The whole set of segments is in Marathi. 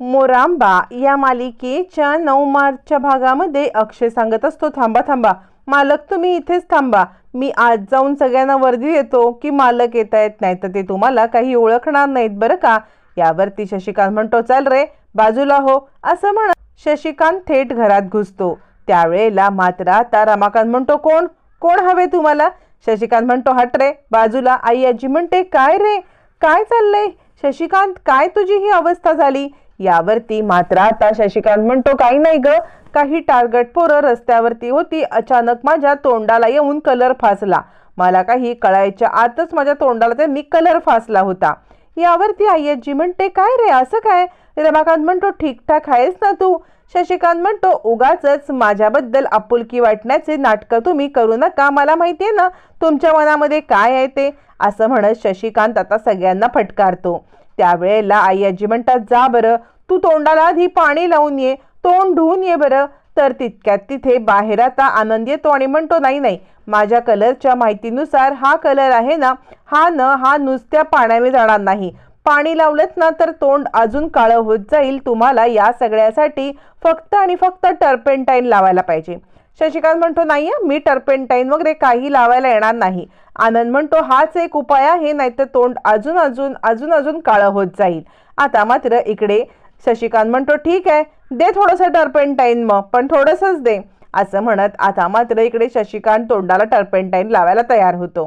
मोरांबा या मालिकेच्या नऊ मार्चच्या भागामध्ये अक्षय सांगत असतो थांबा थांबा मालक तुम्ही इथेच थांबा. मी आज जाऊन सगळ्यांना वर्दी देतो की मालक येत आहेत नाही तर ते तुम्हाला काही ओळखणार नाहीत बरं का? यावरती शशिकांत म्हणतो चाल रे बाजूला हो असं म्हणत शशिकांत थेट घरात घुसतो. त्यावेळेला मात्र आता रमाकांत म्हणतो कोण? कोण हवे तुम्हाला? शशिकांत म्हणतो हट रे बाजूला आई आजी म्हणते काय रे? काय चाललंय? शशिकांत काय तुझी ही अवस्था झाली? यावरती मात्र आता शशिकांत म्हणतो काही नाही ग. काही टार्गेट पोरं रस्त्यावरती होती. अचानक माझ्या तोंडाला येऊन कलर फासला. मला काही कळायच्या आतच माझ्या तोंडाला त्यांनी कलर फासला होता. यावरती आय्याजी म्हणते काय रे असं काय? रमाकांत म्हणतो ठीकठाक आहेस ना तू. शशिकांत म्हणतो उगाच माझ्याबद्दल आपुलकी वाटण्याचे नाटकं तुम्ही करू नका. मला माहिती आहे ना तुमच्या मनामध्ये काय आहे ते. असं म्हणत शशिकांत आता सगळ्यांना फटकारतो. त्यावेळेला आई आजी म्हणतात जा बरं तू तोंडाला आधी पाणी लावून ये तोंड धुवून ये बरं. तर तितक्यात तिथे बाहेर आता आनंद येतो आणि म्हणतो नाही नाही माझ्या कलरच्या माहितीनुसार हा कलर आहे ना हा न हा नुसत्या पाण्याने जाणार नाही. पाणी लावलंच ना तर तोंड अजून काळं होत जाईल. तुम्हाला या सगळ्यासाठी फक्त आणि फक्त टर्पेंटाईन लावायला पाहिजे. शशिकांत म्हणतो नाही मी टर्पेंटाईन वगैरे काही लावायला येणार नाही. आनंद म्हणतो हाच एक उपाय आहे नाहीतर तोंड अजून अजून अजून अजून काळं होत जाईल. आता मात्र इकडे शशिकांत म्हणतो ठीक आहे दे थोडंसं टर्पेंटाईन मग पण थोडंसंच दे. असं म्हणत आता मात्र इकडे शशिकांत तोंडाला टर्पेंटाईन लावायला तयार होतो.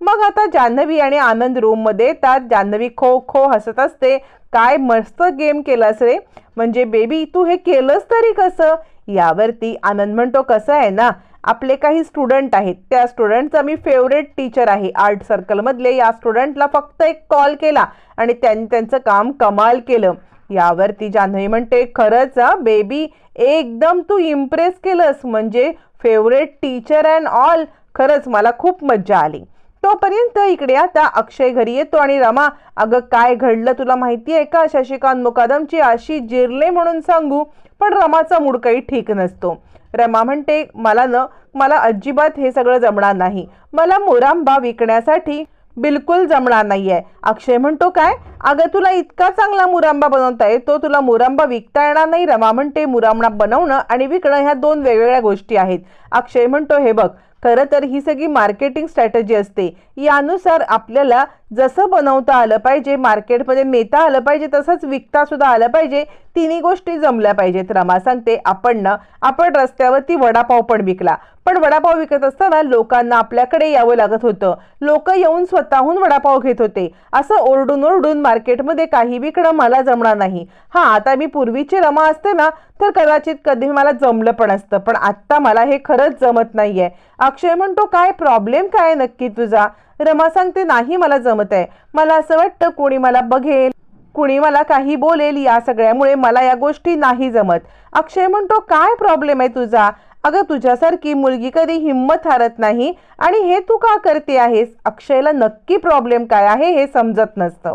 मग आता जान्हवी आणि आनंद रूममध्ये येतात. जान्हवी खो खो हसत असते. काय मस्त गेम केलास रे. म्हणजे बेबी तू हे केलंस तरी कसं? यावरती आनंद म्हणतो कसं आहे ना? आपले काही स्टुडंट आहेत. त्या स्टुडंटचा मी फेवरेट टीचर आहे. आर्ट सर्कलमधले या स्टुडंटला फक्त एक कॉल केला आणि त्यांनी त्यांचं काम कमाल केलं. यावरती जान्हवी म्हणते खरंच बेबी एकदम तू इम्प्रेस केलंस. म्हणजे फेवरेट टीचर अँड ऑल खरंच मला खूप मज्जा आली. तोपर्यंत इकडे आता अक्षय घरी येतो आणि रमा अगं काय घडलं तुला माहिती आहे का? शशिकांत मुकादमची अशी जिरले म्हणून सांगू. पण रमाचा मूड काही ठीक नसतो. रमा म्हणते मला न मला अजिबात हे सगळं जमणार नाही. मला मोरांबा विकण्यासाठी बिलकुल जमणार नाही आहे अक्षय म्हणतो काय? अगं तुला इतका चांगला मुरांबा बनवता येतो. तुला मुरांबा विकता येणार नाही. रमा म्हणते मुरांबा बनवणं आणि विकणं ह्या दोन वेगवेगळ्या गोष्टी आहेत. अक्षय म्हणतो हे बघ खरं तर ही सगळी मार्केटिंग स्ट्रॅटजी असते. यानुसार आपल्याला जसं बनवता आलं पाहिजे मार्केटमध्ये नेता आलं पाहिजे तसंच विकता सुद्धा आलं पाहिजे. तिन्ही गोष्टी जमल्या पाहिजेत. रमा सांगते आपण ना आपण रस्त्यावरती वडापाव पण विकला. पण वडापाव विकत असताना लोकांना आपल्याकडे यावं लागत होतं. लोक येऊन स्वतःहून वडापाव घेत होते. असं ओरडून ओरडून मार्केटमध्ये काही विकणं मला जमणार नाही. हा आता मी पूर्वीची रमा असते ना तर कदाचित कधी मला जमलं पण असतं. पण आत्ता मला हे खरंच जमत नाही आहे अक्षय म्हणतो काय प्रॉब्लेम काय नक्की तुझा? रमा सांगते नाही मला जमत आहे मला असं वाटतं कोणी मला बघेल. कुणी मला काही बोलेल या सगळ्यामुळे मला या गोष्टी नाही जमत. अक्षय म्हणतो काय प्रॉब्लेम आहे तुझा? अगं तुझ्यासारखी मुलगी कधी हिंमत हारत नाही आणि हे तू का करते आहेस? अक्षयला नक्की प्रॉब्लेम काय आहे हे समजत नसतं.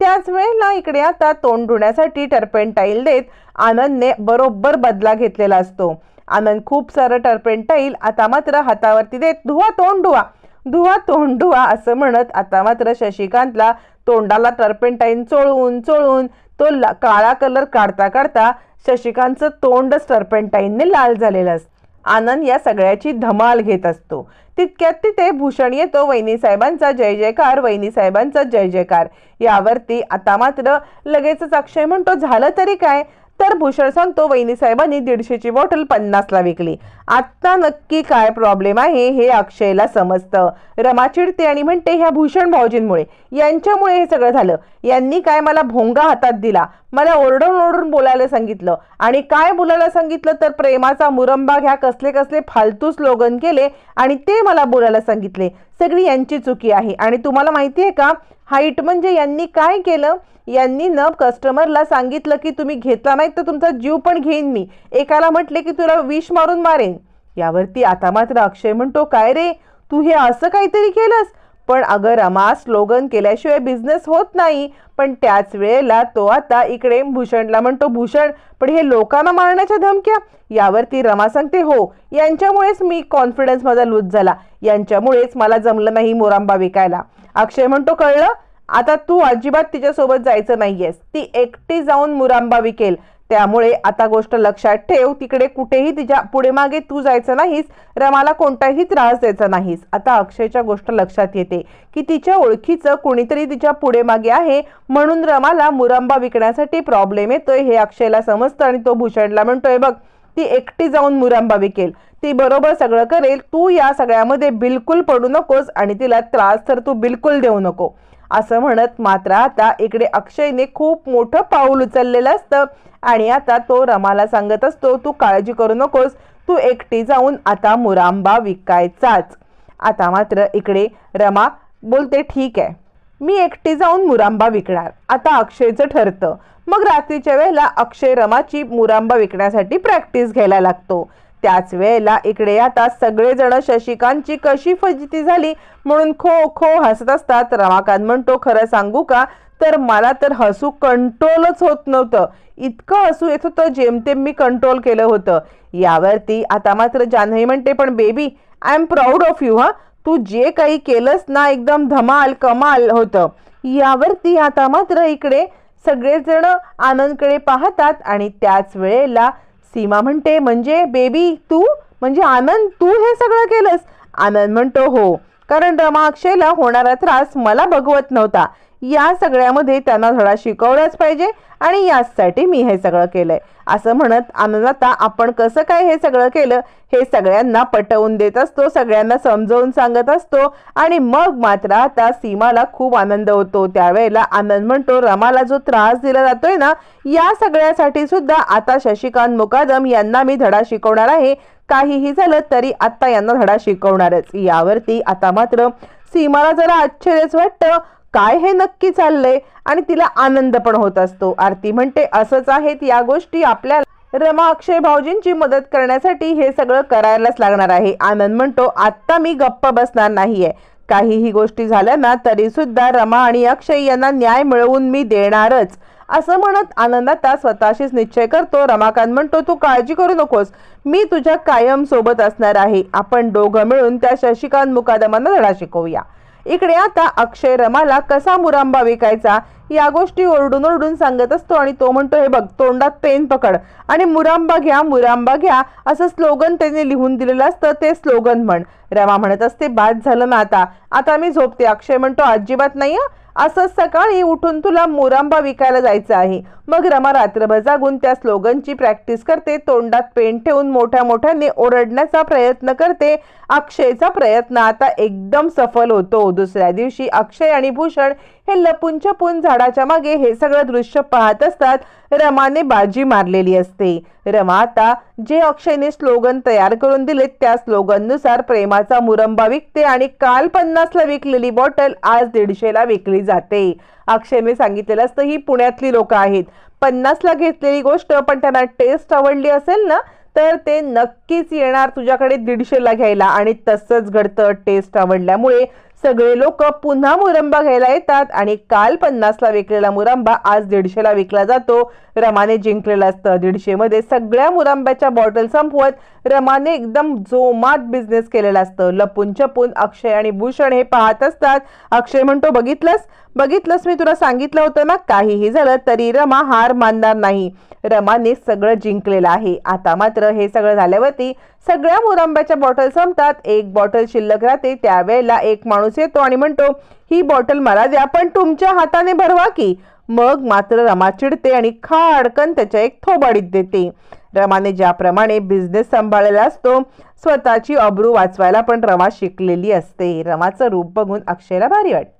त्याच वेळेला इकडे आता तोंड धुण्यासाठी टर्पेंटाईल देत आनंदने बरोबर बदला घेतलेला असतो. आनंद खूप सारं टर्पेंटाईल आता मात्र हातावरती देत धुवा तोंड धुवा. धुवा तोंड धुवा असं म्हणत आता मात्र शशिकांतला तोंडाला टर्पेंटाईन चोळून चोळून तो काळा कलर काढता काढता शशिकांतचं तोंडच टर्पेंटाईनने लाल झालेलं असतं आनंद या सगळ्याची धमाल घेत असतो. तितक्यात तिथे भूषण येतो वैनी साहेबांचा जय जयकार वैनी साहेबांचा जय जयकार. यावरती आता मात्र लगेचच अक्षय म्हणतो झालं तरी काय? तर भूषण सांगतो वैनी साहेबांनी दीडशेची बॉटल पन्नासला विकली. आत्ता नक्की काय प्रॉब्लेम आहे हे अक्षयला समजतं. रमा चिडते आणि म्हणते ह्या भूषण भाऊजींमुळे यांच्यामुळे हे सगळं झालं. यांनी काय मला भोंगा हातात दिला? मला ओरडून ओरडून बोलायला सांगितलं. आणि काय बोलायला सांगितलं? तर प्रेमाचा मुरंबा घ्या कसले कसले फालतू स्लोगन केले आणि ते मला बोलायला सांगितले. सगळी यांची चुकी आहे. आणि तुम्हाला माहिती आहे का? हाईट म्हणजे यांनी काय केलं? यांनी न कस्टमरला सांगितलं की तुम्ही घेतला नाही तर तुमचा जीव पण घेईन मी. एकाला म्हटले की तुला विष मारून मारेन. यावरती आता मात्र अक्षय म्हणतो काय रे? तू हे असं काहीतरी केलंस? पण अगं रमा स्लोगन केल्याशिवाय बिझनेस होत नाही पण त्याच वेळेला तो आता इकडे भूषणला म्हणतो भूषण पण हे लोकांना मारण्याच्या धमक्या? यावरती रमा सांगते हो यांच्यामुळेच मी कॉन्फिडन्स माझा लूज झाला. यांच्यामुळेच मला जमलं नाही मोरांबा विकायला. अक्षय म्हणतो कळलं? आता तू अजिबात तिच्यासोबत जायचं नाहीयेस. ती एकटी जाऊन मुरांबा विकेल. त्यामुळे आता गोष्ट लक्षात ठेव तिकडे कुठेही तिच्या पुढे मागे तू जायचं नाहीस रमाला कोणताही त्रास द्यायचा नाहीस. आता अक्षयच्या गोष्ट लक्षात येते की तिच्या ओळखीचं कुणीतरी तिच्या पुढे मागे आहे म्हणून रमाला मुरंबा विकण्यासाठी प्रॉब्लेम येतोय हे अक्षयला समजतं आणि तो भूषणला म्हणतोय बघ ती एकटी जाऊन मुरंबा विकेल. ती बरोबर सगळं करेल. तू या सगळ्यामध्ये बिलकुल पडू नकोस आणि तिला त्रास तर तू बिलकुल देऊ नको. असं म्हणत मात्र आता इकडे अक्षयने खूप मोठं पाऊल उचललेलं असतं. आणि आता तो रमाला सांगत असतो तू काळजी करू नकोस तू एकटी जाऊन आता मुरांबा विकायचाच. आता मात्र इकडे रमा बोलते ठीक आहे मी एकटी जाऊन मुरांबा विकणार. आता अक्षयचं ठरतं. मग रात्रीच्या वेळेला अक्षय रमाची मुरांबा विकण्यासाठी प्रॅक्टिस घ्यायला लागतो. त्याच वेळेला इकडे आता सगळेजण शशिकांतची कशी फजिती झाली म्हणून खो खो हसत असतात. रमाकांत म्हणतो खरं सांगू का? तर मला तर हसू कंट्रोलच होत नव्हतं. इतकं हसू येत होतं जेमतेम मी कंट्रोल केलं होतं. यावरती आता मात्र जान्हवी म्हणते पण baby I am proud of you हा. तू जे काही केलंस ना एकदम धमाल कमाल होतं. यावरती आता मात्र इकडे सगळेजण आनंदकडे पाहतात आणि त्याच वेळेला सीमा म्हणते म्हणजे बेबी तू? म्हणजे आनंद तू हे सगळं केलंस? आनंद म्हणतो हो. कारण रमा अक्षयला होणारा त्रास मला बघवत नव्हता. या सगळ्यामध्ये त्यांना धडा शिकवलाच पाहिजे आणि याचसाठी मी हे सगळं केलंय. असं म्हणत आनंदाता आपण कसं काय हे सगळं केलं? हे सगळ्यांना पटवून देत असतो सगळ्यांना समजवून सांगत असतो आणि मग मात्र आता सीमाला खूप आनंद होतो. त्यावेळेला आनंद म्हणतो रमाला जो त्रास दिला जातोय ना या सगळ्यासाठी सुद्धा आता शशिकांत मुकादम यांना मी धडा शिकवणार आहे. काहीही झालं तरी आता यांना धडा शिकवणारच. यावरती आता मात्र सीमाला जरा आश्चर्यच वाटतं. काय हे नक्की चाललंय? आणि तिला आनंद पण होत असतो. आरती म्हणते असंच आहेत या गोष्टी आपल्याला. रमा अक्षय भाऊजींची मदत करण्यासाठी हे सगळं करायलाच लागणार आहे. आनंद म्हणतो आत्ता मी गप्प बसणार नाहीये. काहीही गोष्टी झाल्या ना तरी सुद्धा रमा आणि अक्षय यांना न्याय मिळवून मी देणारच. असं म्हणत आनंद आता स्वतःशीच निश्चय करतो. रमाकांत म्हणतो तू काळजी करू नकोस. मी तुझ्या कायम सोबत असणार आहे. आपण दोघं मिळून त्या शशिकांत मुकादमांना धडा शिकवूया. इकडे आता अक्षय रमाला कसा मुरांबा विकायचा या गोष्टी ओरडून ओरडून सांगत असतो आणि तो म्हणतो हे बघ तोंडात पेन पकड आणि मुरांबा घ्या मुरांबा घ्या असं स्लोगन त्याने लिहून दिलेलं असतं ते स्लोगन म्हण. रमा म्हणत असते बाद झालं ना आता आता मी झोपते. अक्षय म्हणतो अजिबात नाही असं सकाळी उठून तुला मुरांबा विकायला जायचं आहे. मग रमा रात्रभर जागून त्या स्लोगनची प्रॅक्टिस करते तोंडात पेन ठेवून मोठ्या मोठ्याने ओरडण्याचा प्रयत्न करते. अक्षयचा प्रयत्न आता एकदम सफल होतो. दुसऱ्या दिवशी अक्षय आणि भूषण हे लपून छपून झाडाच्या मागे हे सगळं दृश्य पाहत असतात. रमाने बाजी मारलेली असते. रमा आता जे अक्षयने स्लोगन तयार करून दिले त्या स्लोगननुसार प्रेमाचा मुरंबा विकते आणि काल पन्नासला विकलेली बॉटल आज दीडशेला विकली जाते. अक्षयने सांगितलेलं असतं ही पुण्यातली लोक आहेत. पन्नासला घेतलेली गोष्ट पण त्यांना टेस्ट आवडली असेल ना तर ते नक्कीच येणार तुझ्याकडे दीडशेला घ्यायला. आणि तसंच घडतं टेस्ट आवडल्यामुळे सगळे लोक पुन्हा मुरंबा घ्यायला येतात. आणि काल पन्नासला विकलेला मुरंबा आज दीडशेला विकला जातो. रमाने जिंकलेला असतं दीडशेमध्ये. सगळ्या मुरंब्याच्या बॉटल संपवत रमाने एकदम जोमात बिझनेस केलेला असतं. लपून छपून अक्षय आणि भूषण हे पाहत असतात. अक्षय म्हणतो बघितलंस? बघितलंस मी तुला सांगितलं होतं ना? काहीही झालं तरी रमा हार मानणार नाही. रमाने सगळं जिंकलेलं आहे. आता मात्र हे सगळं झाल्यावरती सगळ्या मुरंब्याच्या बॉटल संपतात. एक बॉटल शिल्लक राहते त्यावेळेला एक माणूस येतो आणि म्हणतो ही बॉटल मला द्या पण तुमच्या हाताने भरवा की. मग मात्र रमा चिडते आणि खा अडकन त्याच्या एक थोबाडीत देते. रमाने ज्याप्रमाणे बिझनेस सांभाळलेला असतो स्वतःची अब्रू वाचवायला पण रमा शिकलेली असते. रमाचं रूप बघून अक्षयला भारी वाटते.